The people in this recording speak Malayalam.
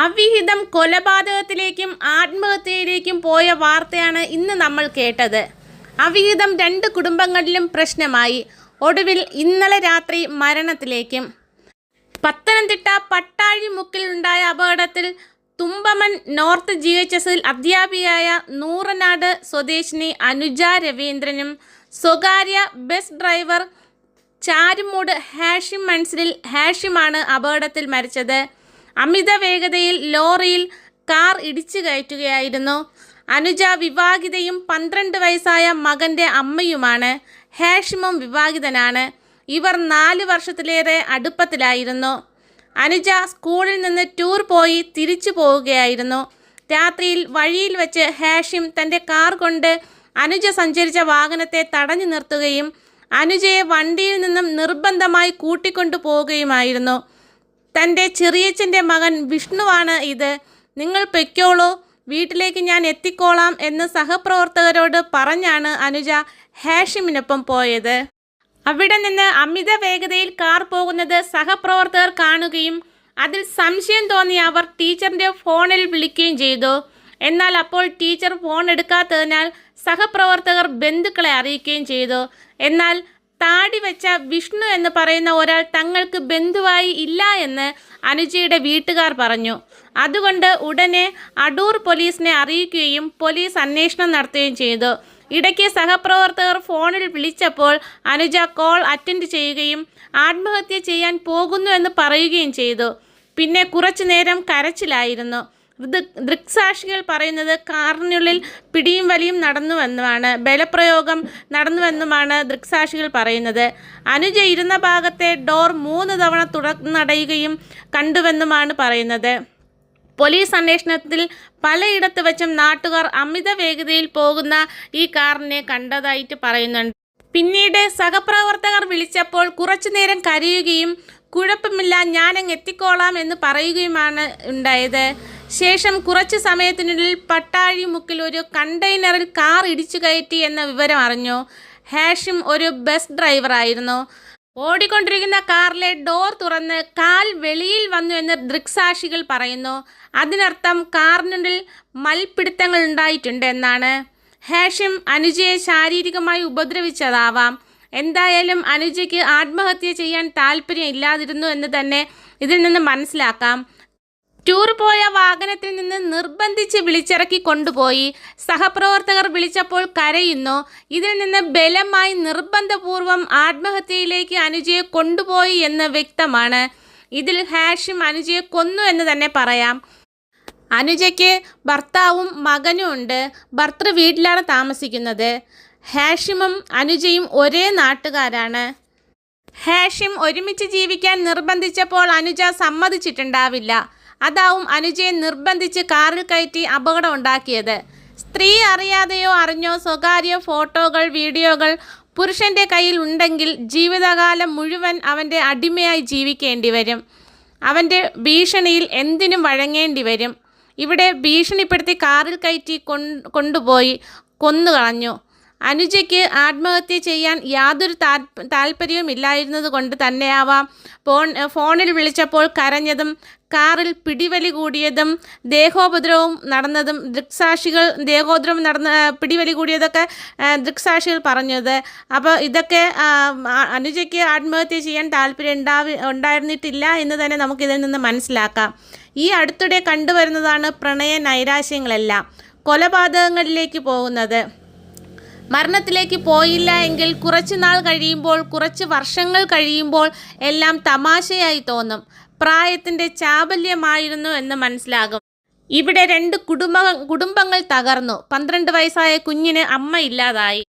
അവിഹിതം കൊലപാതകത്തിലേക്കും ആത്മഹത്യയിലേക്കും പോയ വാർത്തയാണ് ഇന്ന് നമ്മൾ കേട്ടത്. അവിഹിതം രണ്ട് കുടുംബങ്ങളിലും പ്രശ്നമായി. ഒടുവിൽ ഇന്നലെ രാത്രി മരണത്തിലേക്കും. പത്തനംതിട്ട പട്ടാഴിമുക്കിൽ ഉണ്ടായ അപകടത്തിൽ തുമ്പമൻ നോർത്ത് ജി എച്ച് എസിൽ അധ്യാപികയായ നൂറനാട് സ്വദേശിനി അനുജ രവീന്ദ്രനും സ്വകാര്യ ബസ് ഡ്രൈവർ ചാരുമൂട് ഹാഷിം മൻസിലിൽ ഹാഷിമാണ് അപകടത്തിൽ മരിച്ചത്. അമിത വേഗതയിൽ ലോറിയിൽ കാർ ഇടിച്ചു കയറ്റുകയായിരുന്നു. അനുജ വിവാഹിതയും പന്ത്രണ്ട് വയസ്സായ മകന്റെ അമ്മയുമാണ്. ഹാഷിമും വിവാഹിതനാണ്. ഇവർ നാല് വർഷത്തിലേറെ അടുപ്പത്തിലായിരുന്നു. അനുജ സ്കൂളിൽ നിന്ന് ടൂർ പോയി തിരിച്ചു പോവുകയായിരുന്നു. രാത്രിയിൽ വഴിയിൽ വെച്ച് ഹാഷിം തന്റെ കാർ കൊണ്ട് അനുജ സഞ്ചരിച്ച വാഹനത്തെ തടഞ്ഞു നിർത്തുകയും അനുജയെ വണ്ടിയിൽ നിന്നും നിർബന്ധമായി കൂട്ടിക്കൊണ്ടു പോവുകയുമായിരുന്നു. തന്റെ ചെറിയച്ഛന്റെ മകൻ വിഷ്ണുവാണ് ഇത്. നിങ്ങൾ പൊയ്ക്കോളൂ. വീട്ടിലേക്ക് ഞാൻ എത്തിക്കോളാം എന്ന് സഹപ്രവർത്തകരോട് പറഞ്ഞാണ് അനുജ ഹാഷിമിനൊപ്പം പോയത്. അവിടെ നിന്ന് അമിത വേഗതയിൽ കാർ പോകുന്നത് സഹപ്രവർത്തകർ കാണുകയും അതിൽ സംശയം തോന്നി അവർ ടീച്ചറിന്റെ ഫോണിൽ വിളിക്കുകയും ചെയ്തു. എന്നാൽ അപ്പോൾ ടീച്ചർ ഫോൺ എടുക്കാത്തതിനാൽ സഹപ്രവർത്തകർ ബന്ധുക്കളെ അറിയിക്കുകയും ചെയ്തു. എന്നാൽ താടി വെച്ച വിഷ്ണു എന്ന് പറയുന്ന ഒരാൾ തങ്ങൾക്ക് ബന്ധുവായി ഇല്ല എന്ന് അനുജയുടെ വീട്ടുകാർ പറഞ്ഞു. അതുകൊണ്ട് ഉടനെ അടൂർ പോലീസിനെ അറിയിക്കുകയും പോലീസ് അന്വേഷണം നടത്തുകയും ചെയ്തു. ഇടയ്ക്ക് സഹപ്രവർത്തകർ ഫോണിൽ വിളിച്ചപ്പോൾ അനുജ കോൾ അറ്റൻഡ് ചെയ്യുകയും ആത്മഹത്യ ചെയ്യാൻ പോകുന്നു എന്ന് പറയുകയും ചെയ്തു. പിന്നെ കുറച്ചു നേരം കരച്ചിലായിരുന്നു. ദൃക്സാക്ഷികൾ പറയുന്നത് കാറിനുള്ളിൽ പിടിയും വലിയും നടന്നുവെന്നുമാണ് ബലപ്രയോഗം നടന്നുവെന്നുമാണ് ദൃക്സാക്ഷികൾ പറയുന്നത്. അനുജ ഇരുന്ന ഭാഗത്തെ ഡോർ മൂന്ന് തവണ തുറന്നടയുകയും കണ്ടുവെന്നുമാണ് പറയുന്നത്. പോലീസ് അന്വേഷണത്തിൽ പലയിടത്ത് വെച്ചും നാട്ടുകാർ അമിത വേഗതയിൽ പോകുന്ന ഈ കാറിനെ കണ്ടതായിട്ട് പറയുന്നുണ്ട്. പിന്നീട് സഹപ്രവർത്തകർ വിളിച്ചപ്പോൾ കുറച്ചുനേരം കരയുകയും കുഴപ്പമില്ല ഞാനങ്ങ് എത്തിക്കോളാം എന്ന് പറയുകയുമാണ് ഉണ്ടായത്. ശേഷം കുറച്ച് സമയത്തിനുള്ളിൽ പട്ടാഴിമുക്കിൽ ഒരു കണ്ടെയ്നറിൽ കാർ ഇടിച്ചു കയറ്റി എന്ന വിവരം അറിഞ്ഞു. ഹാഷിം ഒരു ബസ് ഡ്രൈവറായിരുന്നു ഓടിക്കൊണ്ടിരിക്കുന്ന കാറിലെ ഡോർ തുറന്ന് കാൽ വെളിയിൽ വന്നു എന്ന് ദൃക്സാക്ഷികൾ പറയുന്നു. അതിനർത്ഥം കാറിനുള്ളിൽ മൽപിടുത്തങ്ങൾ ഉണ്ടായിട്ടുണ്ട് എന്നാണ്. ഹാഷിം അനുജയെ ശാരീരികമായി ഉപദ്രവിച്ചതാവാം. എന്തായാലും അനുജയ്ക്ക് ആത്മഹത്യ ചെയ്യാൻ താല്പര്യം ഇല്ലാതിരുന്നു എന്ന് തന്നെ ഇതിൽ നിന്ന് മനസ്സിലാക്കാം. ടൂർ പോയ വാഹനത്തിൽ നിന്ന് നിർബന്ധിച്ച് വിളിച്ചിറക്കി കൊണ്ടുപോയി. സഹപ്രവർത്തകർ വിളിച്ചപ്പോൾ കരയുന്നു. ഇതിൽ നിന്ന് ബലമായി നിർബന്ധപൂർവം ആത്മഹത്യയിലേക്ക് അനുജയെ കൊണ്ടുപോയി എന്ന് വ്യക്തമാണ്. ഇതിൽ ഹാഷിം അനുജയെ കൊന്നു എന്ന് തന്നെ പറയാം. അനുജയ്ക്ക് ഭർത്താവും മകനും ഉണ്ട്. ഭർത്തൃ വീട്ടിലാണ് താമസിക്കുന്നത്. ഹാഷിമും അനുജയും ഒരേ നാട്ടുകാരാണ്. ഹാഷിം ഒരുമിച്ച് ജീവിക്കാൻ നിർബന്ധിച്ചപ്പോൾ അനുജ സമ്മതിച്ചിട്ടുണ്ടാവില്ല. അതാവും അനുജയെ നിർബന്ധിച്ച് കാറിൽ കയറ്റി അപകടം ഉണ്ടാക്കിയത് സ്ത്രീ അറിയാതെയോ അറിഞ്ഞോ സ്വകാര്യ ഫോട്ടോകൾ വീഡിയോകൾ പുരുഷന്റെ കയ്യിൽ ഉണ്ടെങ്കിൽ ജീവിതകാലം മുഴുവൻ അവന്റെ അടിമയായി ജീവിക്കേണ്ടി വരും അവന്റെ ഭീഷണിയിൽ എന്തിനും വഴങ്ങേണ്ടി വരും ഇവിടെ ഭീഷണിപ്പെടുത്തി കാറിൽ കയറ്റി കൊണ്ടുപോയി കൊന്നുകളഞ്ഞു. അനുജയ്ക്ക് ആത്മഹത്യ ചെയ്യാൻ യാതൊരു താല്പ താല്പര്യവും ഇല്ലായിരുന്നത് കൊണ്ട് തന്നെയാവാം. ഫോൺ ഫോണിൽ വിളിച്ചപ്പോൾ കരഞ്ഞതും കാറിൽ പിടിവലി കൂടിയതും ദേഹോപദ്രവവും നടന്നതും ദൃക്സാക്ഷികൾ ദേഹോദ്രവം നടന്ന പിടിവലി കൂടിയതൊക്കെ ദൃക്സാക്ഷികൾ പറഞ്ഞത്. അപ്പോൾ ഇതൊക്കെ അനുജയ്ക്ക് ആത്മഹത്യ ചെയ്യാൻ താല്പര്യം ഉണ്ടാവി ഉണ്ടായിരുന്നിട്ടില്ല എന്ന് തന്നെ നമുക്കിതിൽ നിന്ന് മനസ്സിലാക്കാം. ഈ അടുത്തിടെ കണ്ടുവരുന്നതാണ് പ്രണയ നൈരാശ്യങ്ങളെല്ലാം. കൊലപാതകങ്ങളിലേക്ക് പോകുന്നത്. മരണത്തിലേക്ക് പോയില്ല എങ്കിൽ കുറച്ച് നാൾ കഴിയുമ്പോൾ കുറച്ച് വർഷങ്ങൾ കഴിയുമ്പോൾ എല്ലാം തമാശയായി തോന്നും. പ്രായത്തിന്റെ ചാബല്യമായിരുന്നു എന്ന് മനസ്സിലാകും. ഇവിടെ രണ്ട് കുടുംബ കുടുംബങ്ങൾ തകർന്നു. പന്ത്രണ്ട് വയസ്സായ കുഞ്ഞിന് അമ്മ ഇല്ലാതായി.